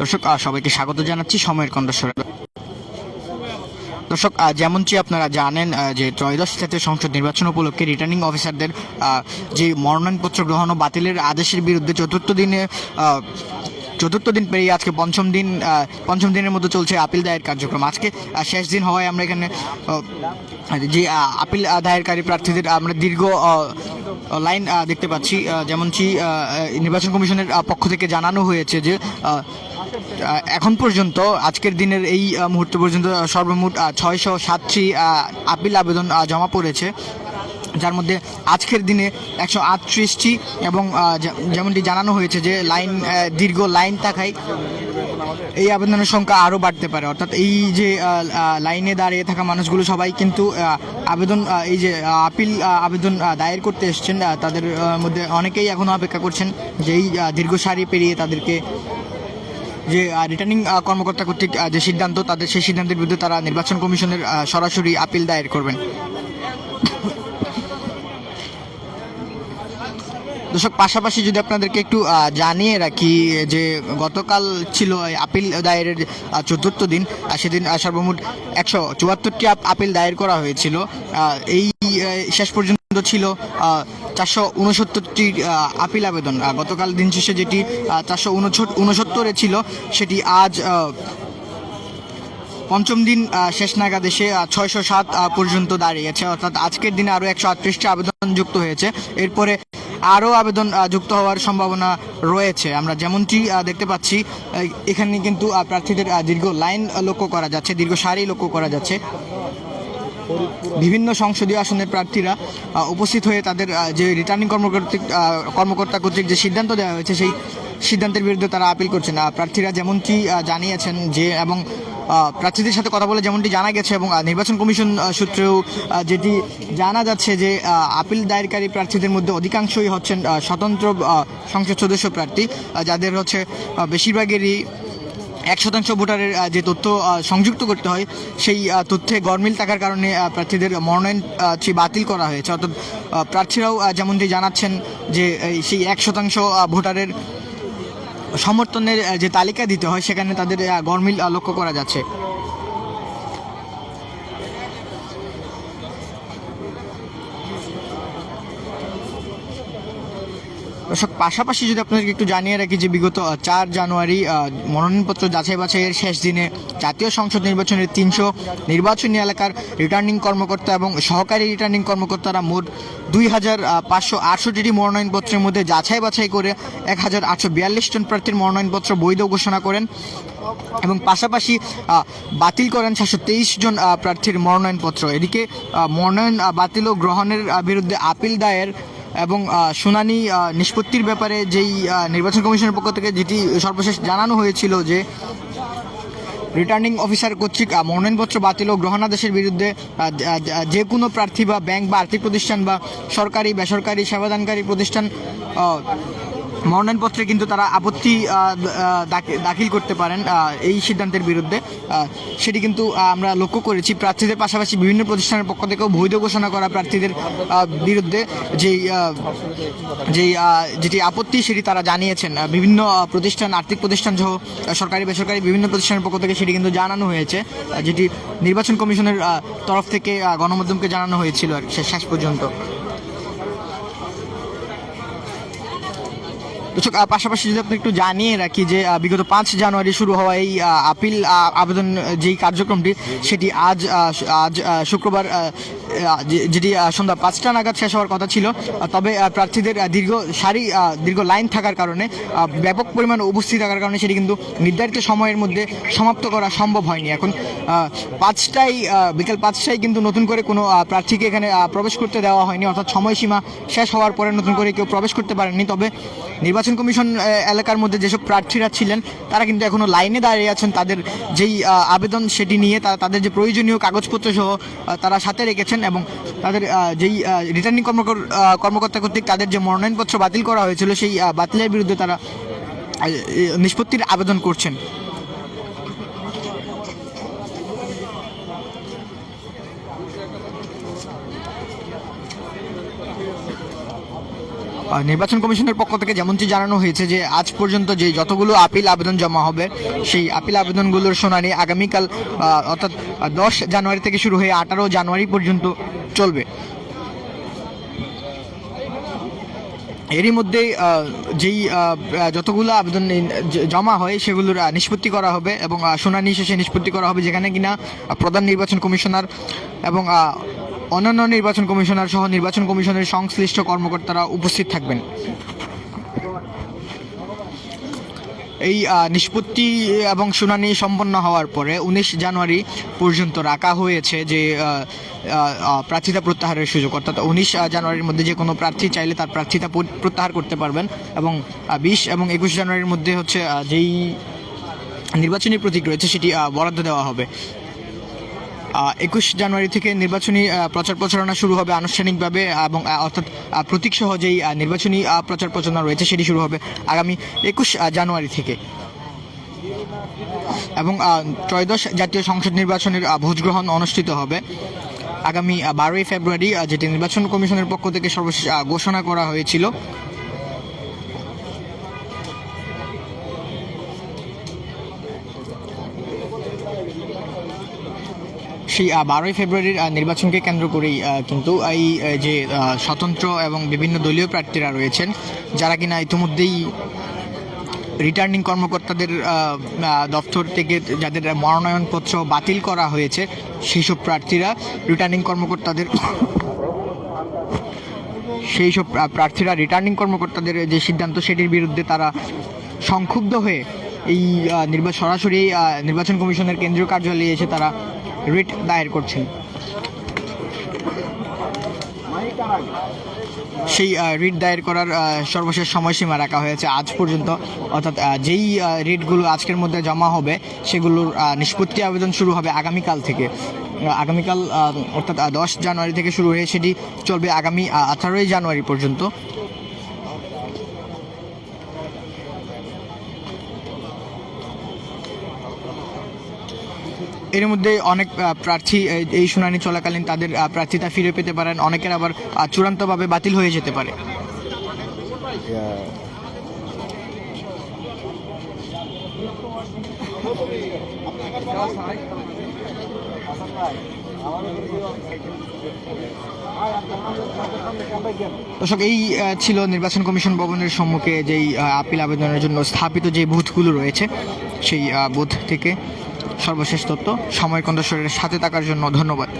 দর্শক সবাইকে স্বাগত জানাচ্ছি সময়ের কণ্ঠস্বরে। দর্শক যেমনটি আপনারা জানেন যে ত্রয়োদশ জাতীয় সংসদ নির্বাচন উপলক্ষে রিটার্নিং অফিসারদের যে মনোনয়নপত্র গ্রহণ ও বাতিলের আদেশের বিরুদ্ধে চতুর্থ দিনে চতুর্থ দিন পেরিয়ে আজকে পঞ্চম দিন পঞ্চম দিনের মধ্যে চলছে আপিল দায়ের কার্যক্রম। আজকে শেষ দিন হওয়ায় আমরা এখানে যে আপিল দায়েরকারী প্রার্থীদের আমরা দীর্ঘ লাইন দেখতে পাচ্ছি যেমনটি নির্বাচন কমিশনের পক্ষ থেকে জানানো হয়েছে যে এখন পর্যন্ত, আজকের দিনের এই মুহূর্ত পর্যন্ত সর্বমোট ছয়শো সাতটি আপিল আবেদন জমা পড়েছে। যার মধ্যে আজকের দিনে একশো আটত্রিশটি এবং যেমনটি জানানো হয়েছে যে লাইন দীর্ঘ লাইন থাকায় এই আবেদনের সংখ্যা আরও বাড়তে পারে। অর্থাৎ এই যে লাইনে দাঁড়িয়ে থাকা মানুষগুলো সবাই কিন্তু আবেদন এই যে আপিল আবেদন দায়ের করতে এসছেন তাদের মধ্যে অনেকেই এখনও অপেক্ষা করছেন যে এই দীর্ঘ সারি পেরিয়ে তাদেরকে যে রিটার্নিং কর্মকর্তা কর্তৃক যে সিদ্ধান্ত, তাদের সেই সিদ্ধান্তের বিরুদ্ধে তারা নির্বাচন কমিশনের সরাসরি আপিল দায়ের করবেন। দর্শক, পাশাপাশি যদি আপনাদেরকে একটু জানিয়ে রাখি যে, গতকাল ছিল আপিল দায়েরের চতুর্থ দিন সেদিন সর্বমোট একশো চুয়াত্তরটি আপিল দায়ের করা হয়েছিল। এই শেষ পর্যন্ত ছিল চারশো উনসত্তরটি আপিল আবেদন। গতকাল দিন শেষে যেটি চারশো উনসত্তরে ছিল, সেটি আজ পঞ্চম দিন শেষ নাগাদ এসে ছয়শো সাত পর্যন্ত দাঁড়িয়েছে। অর্থাৎ আজকের দিনে আরও একশো আটত্রিশটি আবেদন যুক্ত হয়েছে। এরপরে আরও আবেদন যুক্ত হওয়ার সম্ভাবনা রয়েছে। আমরা যেমনটি দেখতে পাচ্ছি এখানে কিন্তু প্রার্থীদের দীর্ঘ লাইন লক্ষ্য করা যাচ্ছে, দীর্ঘ সারি লক্ষ্য করা যাচ্ছে। বিভিন্ন সংসদীয় আসনের প্রার্থীরা উপস্থিত হয়ে তাদের যে রিটার্নিং কর্মকর্তৃক কর্মকর্তা কর্তৃক যে সিদ্ধান্ত দেওয়া হয়েছে, সেই সিদ্ধান্তের বিরুদ্ধে তারা আপিল করছেন। প্রার্থীরা যেমনটি জানিয়েছেন যে, এবং প্রার্থীদের সাথে কথা বলে যেমনটি জানা গেছে এবং নির্বাচন কমিশন সূত্রেও যেটি জানা যাচ্ছে যে আপিল দায়েরকারী প্রার্থীদের মধ্যে অধিকাংশই হচ্ছেন স্বতন্ত্র সংসদ সদস্য প্রার্থী যাদের হচ্ছে বেশিরভাগেরই এক শতাংশ ভোটারের যে তথ্য সংযুক্ত করতে হয় সেই তথ্যে গরমিল থাকার কারণে প্রার্থীদের মনোনয়ন আহ, বাতিল করা হয়েছে। অর্থাৎ প্রার্থীরাও যেমন যে জানাচ্ছেন যে সেই এক শতাংশ ভোটারের সমর্থনের যে তালিকা দিতে হয় সেখানে তাদের গরমিল লক্ষ্য করা যাচ্ছে। দর্শক, পাশাপাশি যদি আপনাদেরকে একটু জানিয়ে রাখি যে বিগত চার জানুয়ারি মনোনয়নপত্র যাচাই বাছাইয়ের শেষ দিনে জাতীয় সংসদ নির্বাচনের তিনশো নির্বাচনী এলাকার রিটার্নিং কর্মকর্তা এবং সহকারী রিটার্নিং কর্মকর্তারা মোট দুই হাজার পাঁচশো আটষট্টিটি মনোনয়নপত্রের মধ্যে যাচাই বাছাই করে এক হাজার আটশো বিয়াল্লিশ জন প্রার্থীর মনোনয়নপত্র বৈধ ঘোষণা করেন এবং পাশাপাশি বাতিল করেন সাতশো তেইশ জন প্রার্থীর মনোনয়নপত্র। এদিকে মনোনয়ন বাতিল ও গ্রহণের বিরুদ্ধে আপিল দায়ের এবং শুনানি নিষ্পত্তির ব্যাপারে যেই নির্বাচন কমিশনের পক্ষ থেকে যেটি সর্বশেষ জানানো হয়েছিল যে রিটার্নিং অফিসার কর্তৃক মনোনয়নপত্র বাতিল ও গ্রহণাদেশের বিরুদ্ধে যে- কোনো প্রার্থী বা ব্যাংক বা আর্থিক প্রতিষ্ঠান বা সরকারি, বেসরকারি সেবাদানকারী প্রতিষ্ঠান মনোনয়নপত্রে কিন্তু তারা আপত্তি দাখিল করতে পারেন এই সিদ্ধান্তের বিরুদ্ধে। সেটি কিন্তু আমরা লক্ষ্য করেছি প্রার্থীদের পাশাপাশি বিভিন্ন প্রতিষ্ঠানের পক্ষ থেকেও বৈধ ঘোষণা করা প্রার্থীদের বিরুদ্ধে। যেই যেই যেটি আপত্তি সেটি তারা জানিয়েছেন। বিভিন্ন প্রতিষ্ঠান, আর্থিক প্রতিষ্ঠান সহ সরকারি, বেসরকারি বিভিন্ন প্রতিষ্ঠানের পক্ষ থেকে সেটি কিন্তু জানানো হয়েছে। যেটি নির্বাচন কমিশনের তরফ থেকে গণমাধ্যমকে জানানো হয়েছিল আর শেষ পর্যন্ত। পাশাপাশি যদি আপনি একটু জানিয়ে রাখি যে বিগত পাঁচ জানুয়ারি শুরু হওয়া এই আপিল আবেদন যেই কার্যক্রমটি, সেটি আজ আজ শুক্রবার যেটি সন্ধ্যা পাঁচটা নাগাদ শেষ হওয়ার কথা ছিল তবে প্রার্থীদের দীর্ঘ সারি দীর্ঘ লাইন থাকার কারণে ব্যাপক পরিমাণ উপস্থিত থাকার কারণে সেটি কিন্তু নির্ধারিত সময়ের মধ্যে সমাপ্ত করা সম্ভব হয়নি। এখন পাঁচটায় বিকেল পাঁচটায় কিন্তু নতুন করে কোনো প্রার্থীকে এখানে প্রবেশ করতে দেওয়া হয়নি, অর্থাৎ সময়সীমা শেষ হওয়ার পরে নতুন করে কেউ প্রবেশ করতে পারেননি। তবে নির্বাচন কমিশন এলাকার মধ্যে যেসব প্রার্থীরা ছিলেন, তারা কিন্তু এখনও লাইনে দাঁড়িয়ে আছেন। তাদের যেই আবেদন সেটি নিয়ে তারা তাদের যে প্রয়োজনীয় কাগজপত্র সহ তারা সাথে রেখেছেন। এবং তাদের যেই রিটার্নিং কর্মকর কর্মকর্তা কর্তৃক তাদের যে মনোনয়নপত্র বাতিল করা হয়েছিল, সেই বাতিলের বিরুদ্ধে তারা নিষ্পত্তির আবেদন করছেন। নির্বাচন কমিশনের পক্ষ থেকে যেমনটি জানানো হয়েছে যে আজ পর্যন্ত যে যতগুলো আপিল আবেদন জমা হবে, সেই আপিল আবেদনগুলোর শুনানি আগামীকাল অর্থাৎ দশ জানুয়ারি থেকে শুরু হয়ে আঠারো জানুয়ারি পর্যন্ত চলবে। এরই মধ্যে যেই যতগুলো আবেদন জমা হয়, সেগুলোর নিষ্পত্তি করা হবে এবং শুনানি শেষে নিষ্পত্তি করা হবে যেখানে কিনা প্রধান নির্বাচন কমিশনার এবং অন্যান্য নির্বাচন কমিশনার সহ নির্বাচন কমিশনের সংশ্লিষ্ট কর্মকর্তারা উপস্থিত থাকবেন। এই নিষ্পত্তি এবং শুনানি সম্পন্ন হওয়ার পরে উনিশ জানুয়ারি পর্যন্ত রাখা হয়েছে যে প্রার্থিতা প্রত্যাহারের সুযোগ। অর্থাৎ উনিশ জানুয়ারির মধ্যে যে কোনো প্রার্থী চাইলে তার প্রার্থিতা প্রত্যাহার করতে পারবেন এবং বিশ এবং একুশ জানুয়ারির মধ্যে হচ্ছে যেই নির্বাচনী প্রতীক রয়েছে সেটি বরাদ্দ দেওয়া হবে। একুশ জানুয়ারি থেকে নির্বাচনী প্রচার প্রচারণা শুরু হবে আনুষ্ঠানিকভাবে এবং অর্থাৎ প্রতীক সহ যেই নির্বাচনী প্রচার প্রচারণা রয়েছে সেটি শুরু হবে আগামী একুশ জানুয়ারি থেকে। এবং ত্রয়োদশ জাতীয় সংসদ নির্বাচনের আহ, ভোট গ্রহণ অনুষ্ঠিত হবে আগামী বারোই ফেব্রুয়ারি যেটি নির্বাচন কমিশনের পক্ষ থেকে সর্বশেষ ঘোষণা করা হয়েছিল। সেই বারোই ফেব্রুয়ারির নির্বাচনকে কেন্দ্র করেই কিন্তু এই যে স্বতন্ত্র এবং বিভিন্ন দলীয় প্রার্থীরা রয়েছেন, যারা কিনা ইতিমধ্যেই রিটার্নিং কর্মকর্তাদের দপ্তর থেকে যাদের মনোনয়নপত্র বাতিল করা হয়েছে সেই সব প্রার্থীরা রিটার্নিং কর্মকর্তাদের সেই সব প্রার্থীরা রিটার্নিং কর্মকর্তাদের যে সিদ্ধান্ত, সেটির বিরুদ্ধে তারা সংক্ষুব্ধ হয়ে এই নির্বাচন সরাসরি নির্বাচন কমিশনের কেন্দ্রীয় কার্যালয়ে এসে তারা রিট দায়ের করছেন। সেই রিট দায়ের করার সর্বশেষ সময়সীমা রাখা হয়েছে আজ পর্যন্ত। অর্থাৎ যেই রিটগুলো আজকের মধ্যে জমা হবে, সেগুলোর নিষ্পত্তি আবেদন শুরু হবে আগামীকাল থেকে। আগামীকাল অর্থাৎ দশ জানুয়ারি থেকে শুরু হয়ে সেটি চলবে আগামী আঠারোই জানুয়ারি পর্যন্ত। এর মধ্যে অনেক প্রার্থী এই- শুনানি চলাকালীন তাদের প্রার্থিতা ফিরে পেতে পারেন। অনেকের আবার চূড়ান্তভাবে বাতিল হয়ে যেতে পারে। দর্শক, এই ছিল নির্বাচন কমিশন ভবনের সম্মুখে যেই আপিল আবেদনের জন্য স্থাপিত যে বুথগুলো রয়েছে, সেই বুথ থেকে সর্বশেষ তথ্য সময় শরীরের সাথে থাকার জন্য ধন্যবাদ।